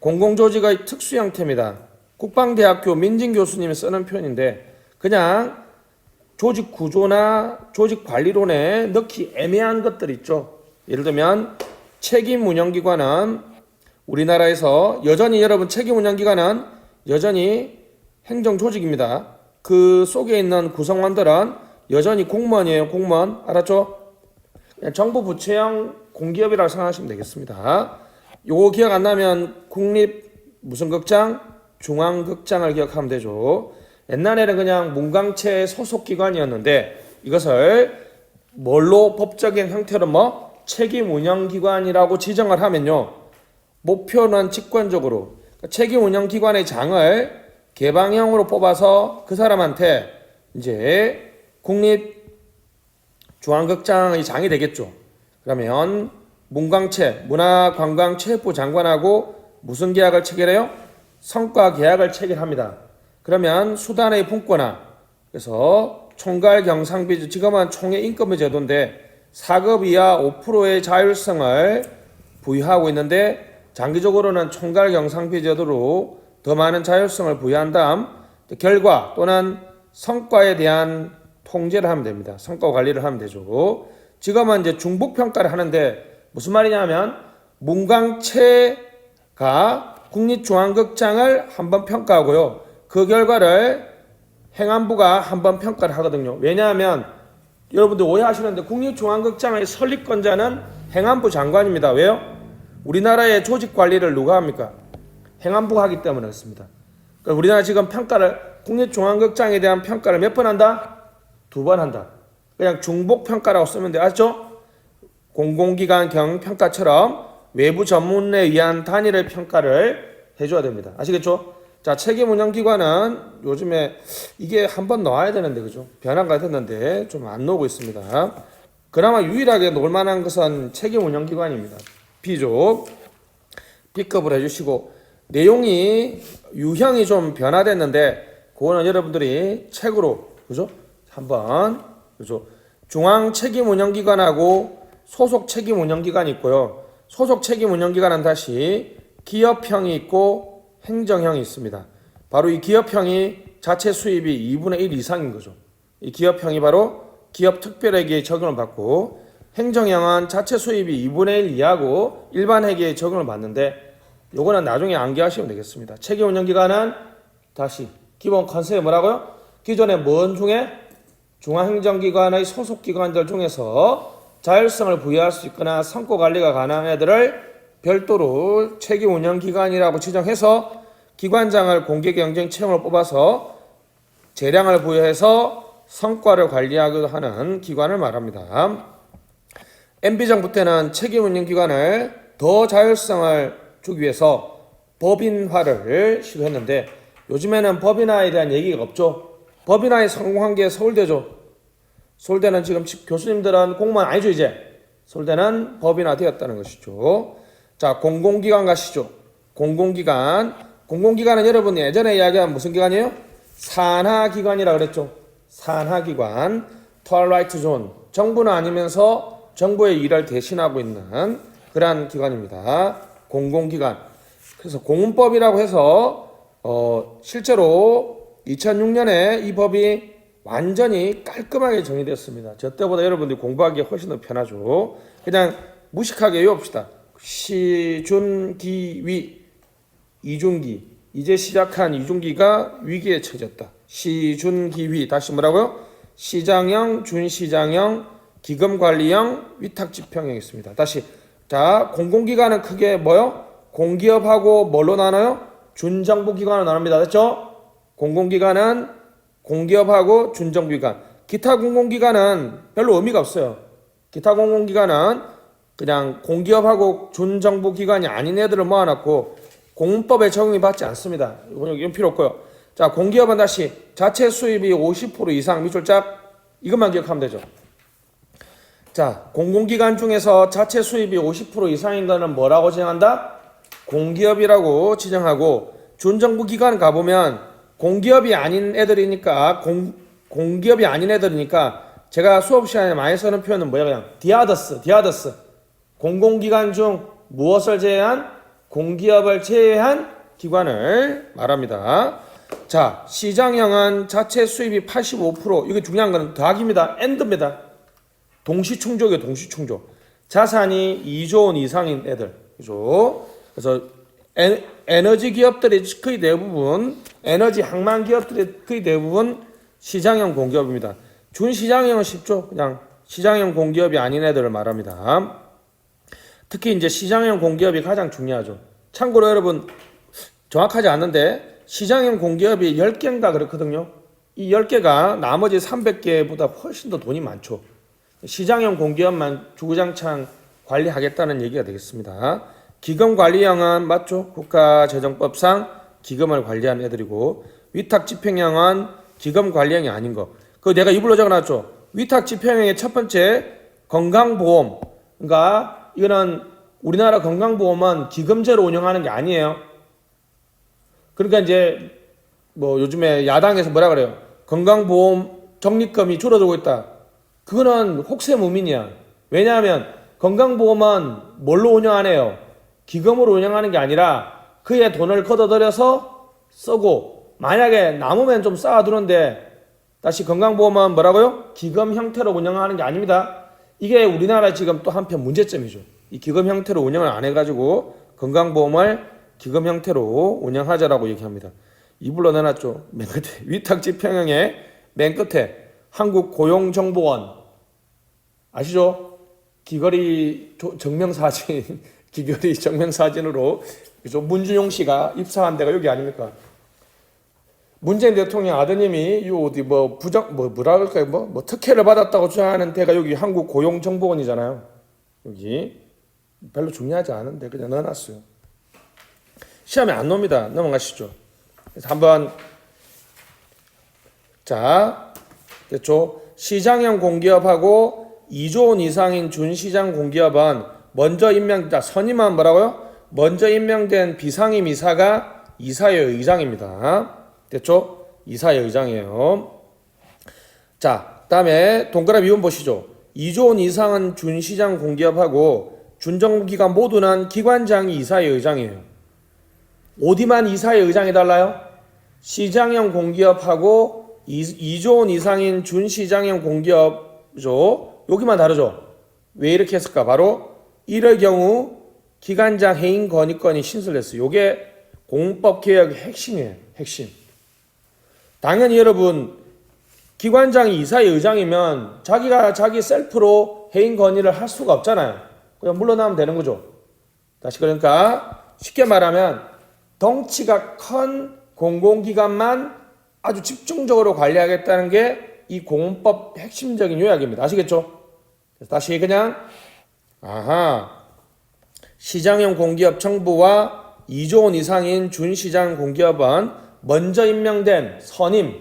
공공조직의 특수 형태입니다. 국방대학교 민진 교수님이 쓰는 표현인데 그냥 조직 구조나 조직 관리론에 넣기 애매한 것들 있죠. 예를 들면 책임 운영 기관은 우리나라에서 여전히 여러분 책임 운영 기관은 여전히 행정 조직입니다. 그 속에 있는 구성원들은 여전히 공무원이에요. 공무원 알았죠? 정부 부처형 공기업이라고 생각하시면 되겠습니다. 요거 기억 안 나면 국립 무슨 극장? 중앙극장을 기억하면 되죠. 옛날에는 그냥 문광체 소속 기관이었는데 이것을 뭘로 법적인 형태로 뭐 책임 운영 기관이라고 지정을 하면요. 목표는 직권적으로 그러니까 책임 운영 기관의 장을 개방형으로 뽑아서 그 사람한테 이제 국립 중앙극장의 장이 되겠죠. 그러면 문광체 문화관광체육부 장관하고 무슨 계약을 체결해요? 성과 계약을 체결합니다. 그러면 수단의 분권화 그래서 총괄 경상비 지금은 총회 인건비 제도인데 4급 이하 5%의 자율성을 부여하고 있는데 장기적으로는 총괄 경상비 제도로 더 많은 자율성을 부여한 다음 결과 또는 성과에 대한 통제를 하면 됩니다. 성과 관리를 하면 되죠. 지금은 이제 중복 평가를 하는데 무슨 말이냐면 문광체가 국립중앙극장을 한번 평가하고요. 그 결과를 행안부가 한번 평가를 하거든요. 왜냐하면 여러분들 오해하시는데 국립중앙극장의 설립권자는 행안부 장관입니다. 왜요? 우리나라의 조직 관리를 누가 합니까? 행안부가 하기 때문에 그렇습니다. 그러니까 우리나라 지금 평가를 국립중앙극장에 대한 평가를 몇 번 한다? 두 번 한다. 그냥 중복 평가라고 쓰면 돼. 아시죠? 공공기관 경평가처럼 외부 전문에 의한 단일의 평가를 해줘야 됩니다. 아시겠죠? 자, 책임 운영 기관은 요즘에 이게 한번 넣어야 되는데, 그죠? 변화가 됐는데 좀 안 나오고 있습니다. 그나마 유일하게 놓을 만한 것은 책임 운영 기관입니다. B조. B급을 해주시고, 내용이 유형이 좀 변화됐는데, 그거는 여러분들이 책으로, 그죠? 한번, 그죠? 중앙 책임 운영 기관하고 소속 책임 운영 기관이 있고요. 소속 책임 운영 기관은 다시 기업형이 있고 행정형이 있습니다. 바로 이 기업형이 자체 수입이 2분의 1 이상인 거죠. 이 기업형이 바로 기업 특별회계에 적용을 받고 행정형은 자체 수입이 2분의 1 이하고 일반 회계에 적용을 받는데 요거는 나중에 암기하시면 되겠습니다. 책임 운영 기관은 다시 기본 컨셉이 뭐라고요? 기존에 뭔 중에 중앙행정기관의 소속 기관들 중에서 자율성을 부여할 수 있거나 성과 관리가 가능한 애들을 별도로 책임 운영 기관이라고 지정해서 기관장을 공개 경쟁 채용을 뽑아서 재량을 부여해서 성과를 관리하기도 하는 기관을 말합니다. MB 정부 때는 책임 운영 기관을 더 자율성을 주기 위해서 법인화를 시도했는데 요즘에는 법인화에 대한 얘기가 없죠. 법인화에 성공한 게 서울대죠. 서울대는 지금 교수님들은 공무원 아니죠 이제. 서울대는 법인화 되었다는 것이죠. 자 공공기관 가시죠. 공공기관. 공공기관은 여러분 예전에 이야기한 무슨 기관이에요? 산하기관이라 그랬죠. 산하기관. 트와일라이트 존. 정부는 아니면서 정부의 일을 대신하고 있는 그러한 기관입니다. 공공기관. 그래서 공문법이라고 해서 어, 실제로 2006년에 이 법이 완전히 깔끔하게 정리됐습니다. 저 때보다 여러분들이 공부하기 훨씬 더 편하죠. 그냥 무식하게 외웁시다. 시준기위 이중기 이제 시작한 이중기가 위기에 처졌다. 시준기위 다시 뭐라고요? 시장형, 준시장형, 기금관리형, 위탁지평형 있습니다. 다시 자 공공기관은 크게 뭐요? 공기업하고 뭘로 나눠요? 준정부기관으로 나눕니다. 됐죠? 공공기관은 공기업하고 준정부기관. 기타 공공기관은 별로 의미가 없어요. 기타 공공기관은 그냥 공기업하고 준정부기관이 아닌 애들을 모아놓고 공문법에 적용이 받지 않습니다. 이건 필요 없고요. 자, 공기업은 다시 자체 수입이 50% 이상 밑줄짝 이것만 기억하면 되죠. 자, 공공기관 중에서 자체 수입이 50% 이상인 거는 뭐라고 지정한다? 공기업이라고 지정하고 준정부 기관 가보면 공기업이 아닌 애들이니까 공, 공기업이 아닌 애들이니까 제가 수업 시간에 많이 쓰는 표현은 뭐야 그냥 디아더스 디아더스 공공기관 중 무엇을 제외한 공기업을 제외한 기관을 말합니다. 자, 시장형은 자체 수입이 85% 이게 중요한 거는 더하기입니다. 엔드입니다. 동시 충족이에요, 동시 충족. 자산이 2조 원 이상인 애들. 그죠? 그래서 에, 에너지 기업들이 거의 대부분 에너지 항만 기업들이 거의 대부분 시장형 공기업입니다. 준시장형은 쉽죠. 그냥 시장형 공기업이 아닌 애들을 말합니다. 특히 이제 시장형 공기업이 가장 중요하죠. 참고로 여러분 정확하지 않는데 시장형 공기업이 10개인가 그렇거든요. 이 10개가 나머지 300개보다 훨씬 더 돈이 많죠. 시장형 공기업만 주구장창 관리하겠다는 얘기가 되겠습니다. 기금 관리형은 맞죠? 국가재정법상 기금을 관리하는 애들이고 위탁 집행형은 기금 관리형이 아닌 거. 그 내가 이불로 적어놨죠. 위탁 집행형의 첫 번째 건강보험. 그러니까 이거는 우리나라 건강보험은 기금제로 운영하는 게 아니에요. 그러니까 이제 뭐 요즘에 야당에서 뭐라 그래요? 건강보험 적립금이 줄어들고 있다. 그거는 혹세무민이야. 왜냐하면 건강보험은 뭘로 운영하네요? 기금으로 운영하는 게 아니라 그의 돈을 걷어들여서 쓰고 만약에 남으면 좀 쌓아두는데 다시 건강보험은 뭐라고요? 기금 형태로 운영하는 게 아닙니다. 이게 우리나라 지금 또 한편 문제점이죠. 이 기금 형태로 운영을 안 해가지고 건강보험을 기금 형태로 운영하자라고 얘기합니다. 이불로 내놨죠. 맨 끝에 위탁집행형의 맨 끝에 한국고용정보원 아시죠? 조- 정명사진 귀걸이 정명사진으로 그죠? 문준용 씨가 입사한 데가 여기 아닙니까? 문재인 대통령 아드님이 이 어디 뭐 부정 뭐 뭐라 그럴까요? 뭐, 뭐 특혜를 받았다고 주장하는 데가 여기 한국 고용정보원이잖아요. 여기 별로 중요하지 않은데 그냥 넣어놨어요. 시험에 안 놉니다. 넘어가시죠. 그래서 한번 자 됐죠. 시장형 공기업하고 2조 원 이상인 준시장 공기업은 먼저 임명 자 선임은 뭐라고요? 먼저 임명된 비상임 이사가 이사회 의장입니다. 됐죠? 이사회 의장이에요. 자, 그다음에 동그라미 이원 보시죠. 2조 원 이상은 준시장 공기업하고 준정부기관 모두는 기관장이 이사회 의장이에요. 어디만 이사회 의장이 달라요? 시장형 공기업하고 2 조 원 이상인 준시장형 공기업죠. 여기만 다르죠. 왜 이렇게 했을까? 바로 이럴 경우 기관장 해임 건의권이 신설됐어요. 요게 공법 개혁의 핵심이에요. 핵심. 당연히 여러분 기관장이 이사회 의장이면 자기가 자기 셀프로 해임 건의를 할 수가 없잖아요. 그냥 물러나면 되는 거죠. 다시 그러니까 쉽게 말하면 덩치가 큰 공공기관만 아주 집중적으로 관리하겠다는 게 이 공법 핵심적인 요약입니다. 아시겠죠? 다시 그냥 아하 시장형 공기업 청부와 2조 원 이상인 준시장 공기업은 먼저 임명된 선임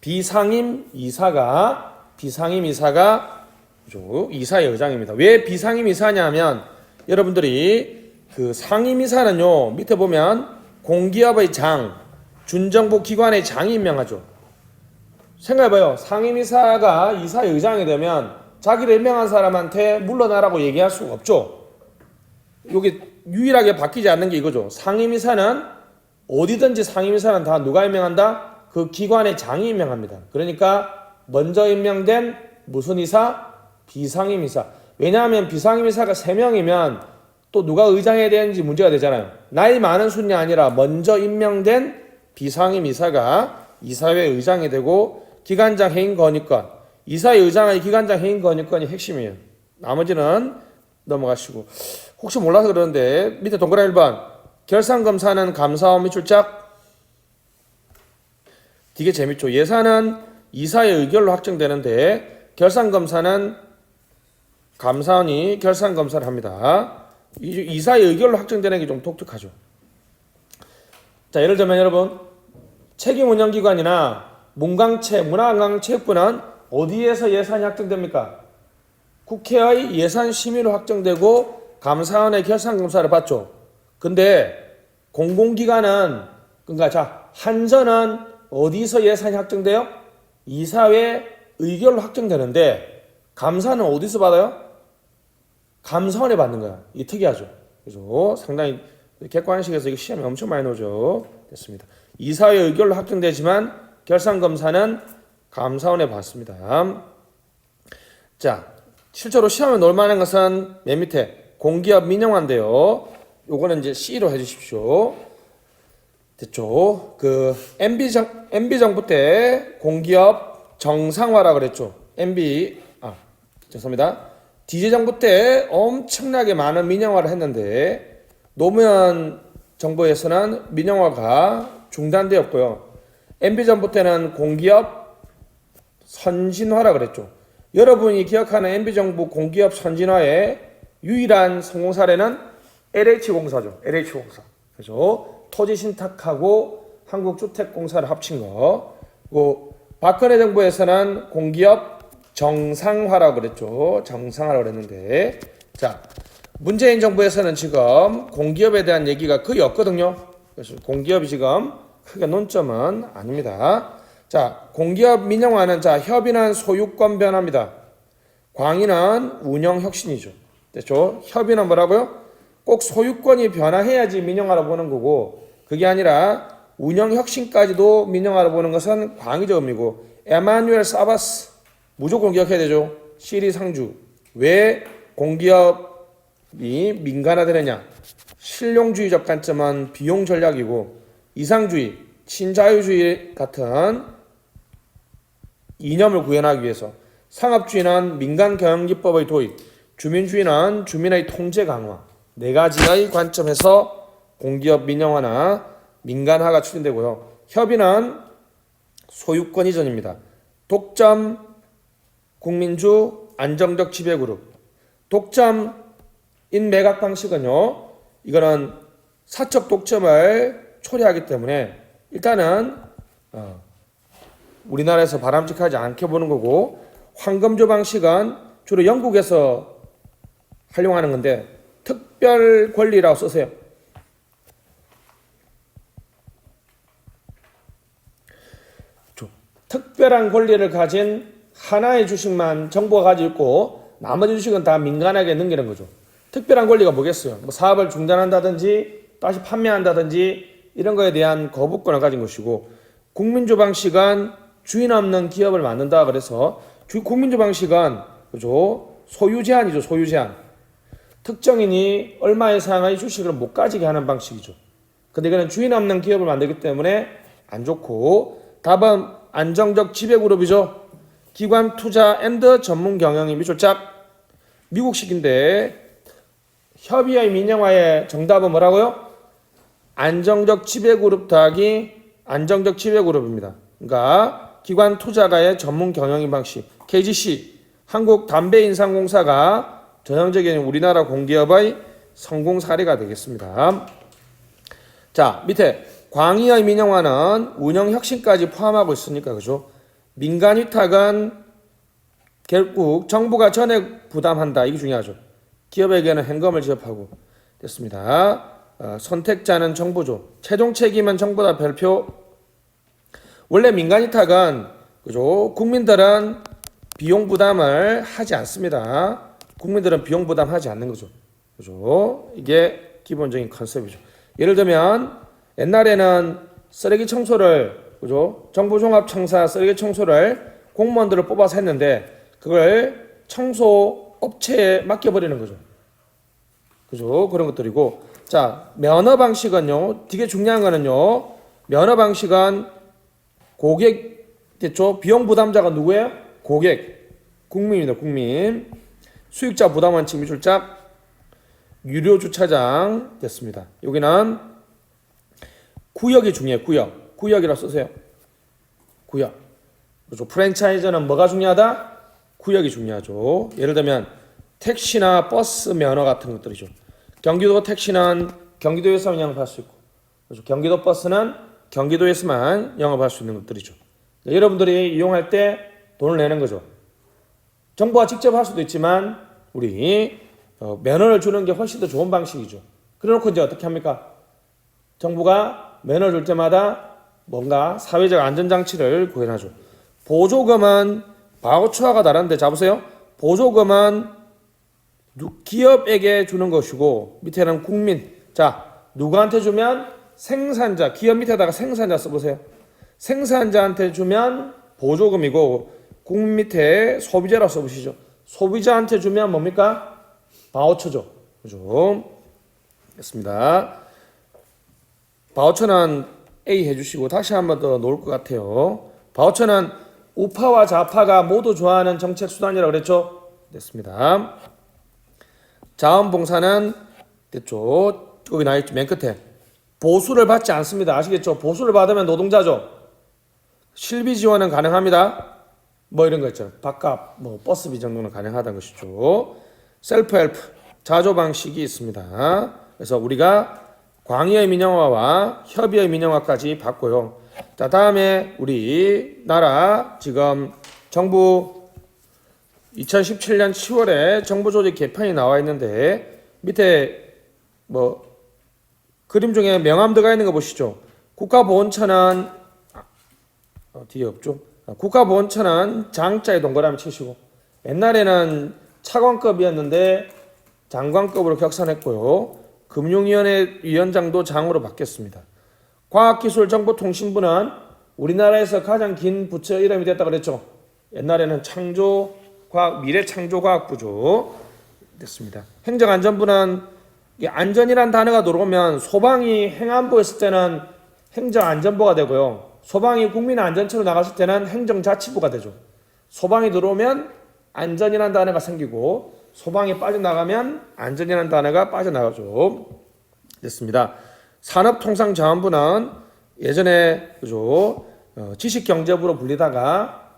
비상임 이사가 비상임 이사가? 이사의 의장입니다. 왜 비상임 이사냐면 여러분들이 그 상임 이사는요 밑에 보면 공기업의 장 준정부 기관의 장이 임명하죠. 생각해봐요. 상임 이사가 이사의 의장이 되면 자기를 임명한 사람한테 물러나라고 얘기할 수가 없죠. 여기 유일하게 바뀌지 않는 게 이거죠. 상임이사는 어디든지 상임이사는 다 누가 임명한다? 그 기관의 장이 임명합니다. 그러니까 먼저 임명된 무슨 이사? 비상임이사. 왜냐하면 비상임이사가 3명이면 또 누가 의장해야 되는지 문제가 되잖아요. 나이 많은 순이 아니라 먼저 임명된 비상임이사가 이사회 의장이 되고 기관장 해임 건의권, 이사회 의장의 기관장 해임 건의권이 핵심이에요. 나머지는 넘어가시고 혹시 몰라서 그러는데 밑에 동그라미 1번 결산검사는 감사원 및 출작 되게 재밌죠. 예산은 이사의 의결로 확정되는데 결산검사는 감사원이 결산검사를 합니다. 이- 이사의 의결로 확정되는 게 좀 독특하죠. 자, 예를 들면 여러분 책임 운영기관이나 문광체, 문화관광체육부는 어디에서 예산이 확정됩니까? 국회의 예산 심의로 확정되고 감사원의 결산 검사를 받죠. 근데 공공기관은 그러니까 자 한전은 어디서 예산이 확정돼요? 이사회 의결로 확정되는데 감사는 어디서 받아요? 감사원에 받는 거야. 이 특이하죠. 그래서 상당히 객관식에서 이거 시험에 엄청 많이 나오죠. 됐습니다. 이사회 의결로 확정되지만 결산 검사는 감사원에 받습니다. 자, 실제로 시험에 넣을 만한 것은 맨 밑에 공기업 민영화인데요. 요거는 이제 C로 해주십시오. 됐죠? 그 MB 정 MB 정부 때 공기업 정상화라 그랬죠. MB 아 죄송합니다. DJ 정부 때 엄청나게 많은 민영화를 했는데 노무현 정부에서는 민영화가 중단되었고요. MB 정부 때는 공기업 선진화라 그랬죠. 여러분이 기억하는 MB 정부 공기업 선진화의 유일한 성공 사례는 LH공사죠. LH공사. 그죠? 토지 신탁하고 한국주택공사를 합친 거. 그리고 박근혜 정부에서는 공기업 정상화라고 그랬죠. 정상화라고 그랬는데. 자, 문재인 정부에서는 지금 공기업에 대한 얘기가 거의 없거든요. 그래서 공기업이 지금 크게 논점은 아닙니다. 자, 공기업 민영화는 자, 협의는 소유권 변화입니다. 광의는 운영 혁신이죠. 됐죠? 협의는 뭐라고요? 꼭 소유권이 변화해야지 민영화로 보는 거고 그게 아니라 운영 혁신까지도 민영화로 보는 것은 광의적 의미고 에마뉴엘 사바스 무조건 기억해야 되죠. 시리 상주 왜 공기업이 민간화되느냐? 실용주의적 관점은 비용 전략이고 이상주의, 친자유주의 같은 이념을 구현하기 위해서 상업주의는 민간 경영기법의 도입, 주민주의는 주민의 통제 강화 네 가지의 관점에서 공기업 민영화나 민간화가 추진되고요. 협의는 소유권 이전입니다. 독점 국민주 안정적 지배그룹 독점 인 매각 방식은요. 이거는 사적 독점을 초래하기 때문에 일단은 어, 우리나라에서 바람직하지 않게 보는 거고 황금조 방식은 주로 영국에서 활용하는 건데 특별 권리라고 쓰세요. 특별한 권리를 가진 하나의 주식만 정부가 가지고 있고 나머지 주식은 다 민간에게 넘기는 거죠. 특별한 권리가 뭐겠어요? 뭐 사업을 중단한다든지 다시 판매한다든지 이런 거에 대한 거부권을 가진 것이고 국민주 방식은 주인 없는 기업을 만든다 그래서 방식은 그죠 소유 제한이죠 소유 제한 특정인이 얼마 이상의 주식을 못 가지게 하는 방식이죠. 근데 이거는 주인 없는 기업을 만들기 때문에 안 좋고 답은 안정적 지배그룹이죠. 기관 투자 앤드 전문 경영이 미술작 미국식인데 협의의 민영화의 정답은 뭐라고요? 안정적 지배그룹 더하기 안정적 지배그룹입니다. 그러니까 기관 투자가의 전문 경영인 방식 KGC 한국 담배인상공사가 전형적인 우리나라 공기업의 성공 사례가 되겠습니다. 자, 밑에 광의의 민영화는 운영 혁신까지 포함하고 있으니까 그죠? 민간 위탁은 결국 정부가 전액 부담한다. 이게 중요하죠. 기업에게는 현금을 지급하고 됐습니다. 어, 선택자는 정부죠. 최종 책임은 정부다 별표. 원래 민간 위탁은 그죠? 국민들은 비용 부담을 하지 않습니다. 국민들은 비용 부담하지 않는 거죠. 그죠? 이게 기본적인 컨셉이죠. 예를 들면 옛날에는 쓰레기 청소를 그죠? 정부 종합 청사 쓰레기 청소를 공무원들을 뽑아서 했는데 그걸 청소 업체에 맡겨 버리는 거죠. 그죠? 그런 것들이고 자, 면허 방식은요. 되게 중요한 거는요. 면허 방식은 고객 됐죠? 비용 부담자가 누구예요? 고객. 국민입니다. 국민. 수익자 부담 원칙 미술작 유료 주차장 됐습니다. 여기는 구역이 중요해요. 구역. 구역이라 쓰세요. 구역. 그렇죠. 프랜차이즈는 뭐가 중요하다? 구역이 중요하죠. 예를 들면 택시나 버스 면허 같은 것들이죠. 경기도 택시는 경기도에서만 영업할 수 있고, 그렇죠. 경기도 버스는 경기도에서만 영업할 수 있는 것들이죠. 여러분들이 이용할 때 돈을 내는 거죠. 정부가 직접 할 수도 있지만 우리 어, 면허를 주는 게 훨씬 더 좋은 방식이죠. 그래놓고 이제 어떻게 합니까? 정부가 면허를 줄 때마다 뭔가 사회적 안전장치를 구현하죠. 보조금은 바우처가 다른데 잡으세요. 보조금은 기업에게 주는 것이고 밑에는 국민. 자, 누구한테 주면 생산자 기업 밑에다가 생산자 써보세요. 생산자한테 주면 보조금이고 국 밑에 소비자라고 써보시죠. 소비자한테 주면 뭡니까? 바우처죠. 그죠? 됐습니다. 바우처는 A 해주시고 다시 한 번 더 놓을 것 같아요. 바우처는 우파와 좌파가 모두 좋아하는 정책 수단이라고 그랬죠? 됐습니다. 자원봉사는 됐죠? 여기 나있죠? 맨 끝에 보수를 받지 않습니다. 아시겠죠? 보수를 받으면 노동자죠. 실비 지원은 가능합니다. 뭐 이런 거 있죠. 밥값, 뭐 버스비 정도는 가능하다는 것이죠. 셀프 헬프 자조 방식이 있습니다. 그래서 우리가 광의의 민영화와 협의의 민영화까지 봤고요. 자, 다음에 우리 나라 지금 정부 2017년 10월에 정부 조직 개편이 나와 있는데 밑에 뭐 그림 중에 명함 들어가 있는 거 보시죠. 국가보훈처는 어, 뒤에 없죠. 아, 국가보훈처는 장자에 동그라미 치시고 옛날에는 차관급이었는데 장관급으로 격상했고요. 금융위원회 위원장도 장으로 바뀌었습니다. 과학기술정보통신부는 우리나라에서 가장 긴 부처 이름이 됐다 그랬죠. 옛날에는 창조 과학 미래 창조 과학부죠. 됐습니다. 행정안전부는 이 안전이란 단어가 들어오면 소방이 행안부에 있을 때는 행정안전부가 되고요. 소방이 국민 안전처로 나갔을 때는 행정자치부가 되죠. 소방이 들어오면 안전이라는 단어가 생기고 소방이 빠져나가면 안전이라는 단어가 빠져나가죠. 됐습니다. 산업통상자원부는 예전에 그죠 어, 지식경제부로 불리다가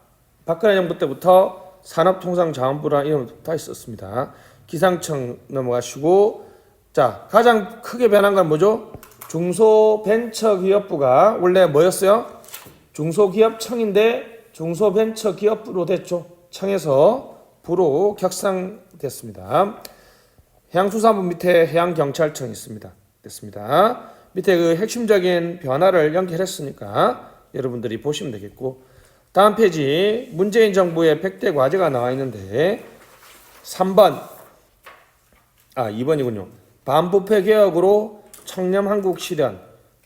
박근혜 정부 때부터 산업통상자원부라는 이름을 다 있었습니다. 기상청 넘어가시고 자 가장 크게 변한 건 뭐죠? 중소벤처기업부가 원래 뭐였어요? 중소기업 청인데 중소벤처기업부로 됐죠. 청에서 부로 격상됐습니다. 해양수산부 밑에 해양경찰청이 있습니다. 됐습니다. 밑에 그 핵심적인 변화를 연결했으니까 여러분들이 보시면 되겠고 다음 페이지 문재인 정부의 100대 과제가 나와 있는데 3번 아 2번이군요. 반부패 개혁으로 청렴 한국 실현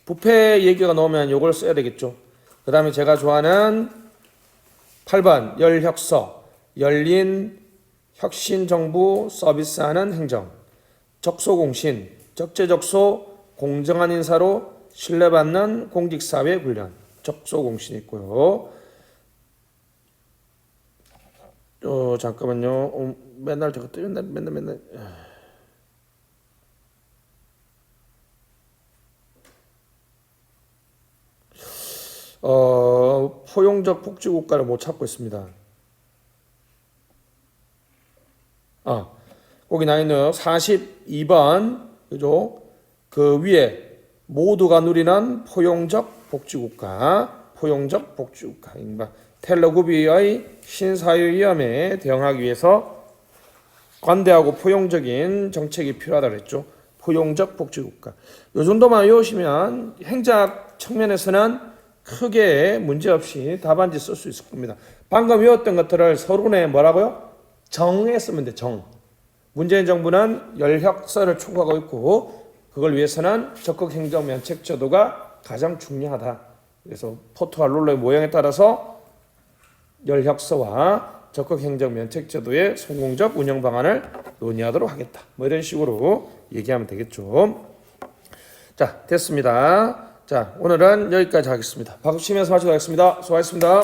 부패 얘기가 나오면 요걸 써야 되겠죠. 그 다음에 제가 좋아하는 8번 열혁서 열린 혁신정부 서비스하는 행정 적소공신 적재적소 공정한 인사로 신뢰받는 공직사회 훈련 적소공신 있고요. 어 잠깐만요. 어, 맨날 또 맨날 맨날 맨날. 어 포용적 복지 국가를 못 찾고 있습니다. 아 거기 나 있는 42번 그죠? 그 위에 모두가 누리는 포용적 복지국가, 포용적 복지국가입니다. 텔레그비의 신사회위험에 대응하기 위해서 관대하고 포용적인 정책이 필요하다 그랬죠. 포용적 복지국가. 요 정도만 외우시면 행작 측면에서는 크게 문제없이 답안지 쓸 수 있을 겁니다. 방금 외웠던 것들을 서론에 뭐라고요? 정에 쓰면 돼, 정. 문재인 정부는 열혁서를 추구하고 있고 그걸 위해서는 적극 행정 면책 제도가 가장 중요하다. 그래서 포토와 롤러의 모양에 따라서 열혁서와 적극 행정 면책 제도의 성공적 운영 방안을 논의하도록 하겠다. 뭐 이런 식으로 얘기하면 되겠죠. 자, 됐습니다. 자, 오늘은 여기까지 하겠습니다. 박수 치면서 마치도록 하겠습니다. 수고하셨습니다.